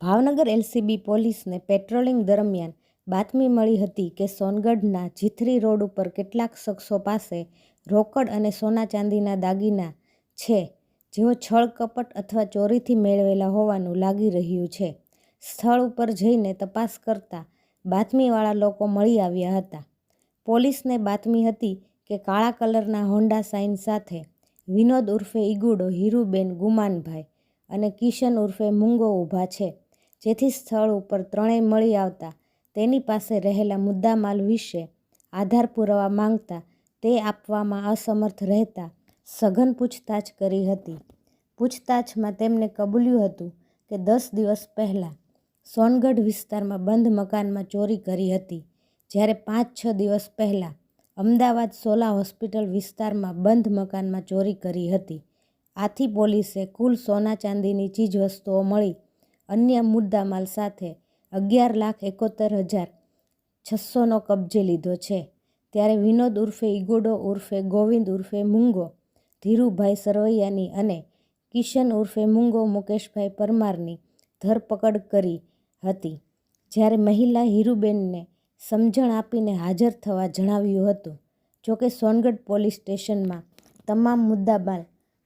Bhavnagar LCB પોલીસને patrolling દરમિયાન બાતમી મળી હતી કે સોનગઢના જીથરી રોડ ઉપર કેટલાક શખ્સો પાસે રોકડ અને સોના ચાંદીના દાગીના છે, જેઓ છળ કપટ અથવા ચોરીથી મેળવેલા હોવાનું લાગી રહ્યું છે. સ્થળ ઉપર જઈને તપાસ કરતા બાતમીવાળા લોકો મળી આવ્યા હતા. પોલીસને બાતમી હતી કે કાળા કલરના હોન્ડા સાઇન સાથે વિનોદ ઉર્ફે ઈગુડો હીરુબેન ગુમાનભાઈ અને કિશન ઉર્ફે મૂંગો ઊભા છે. જેથી સ્થળ ઉપર ત્રણેય મળી આવતા, તેની પાસે રહેલા મુદ્દામાલ વિશે આધાર પુરાવા માંગતા, તે આપવામાં અસમર્થ રહેતા સઘન પૂછતાછ કરી હતી. પૂછતાછમાં તેમને કબૂલ્યું હતું કે દસ દિવસ પહેલાં સોનગઢ વિસ્તારમાં બંધ મકાનમાં ચોરી કરી હતી, જ્યારે પાંચ છ દિવસ પહેલાં અમદાવાદ સોલા હોસ્પિટલ વિસ્તારમાં બંધ મકાનમાં ચોરી કરી હતી. આથી પોલીસે કુલ સોના ચાંદીની ચીજવસ્તુઓ મળી અન્ય મુદ્દામાલ સાથે અગિયાર લાખ એકોતેર હજાર છસોનો કબજે લીધો છે. ત્યારે વિનોદ ઉર્ફે ઈગોડો ઉર્ફે ગોવિંદ ઉર્ફે મૂંગો, ધીરુભાઈ સરવૈયાની અને કિશન ઉર્ફે મૂંગો મુકેશભાઈ પરમારની ધરપકડ કરી હતી. જ્યારે મહિલા હીરુબેનને સમજણ આપીને હાજર થવા જણાવ્યું હતું, જોકે સોનગઢ પોલીસ સ્ટેશનમાં તમામ મુદ્દામાલ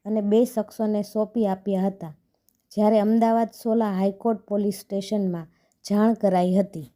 અને બે શખ્સોને સોંપી આપ્યા હતા. જ્યારે અમદાવાદ સોલા હાઈકોર્ટ પોલીસ સ્ટેશનમાં જાણ કરાઈ હતી.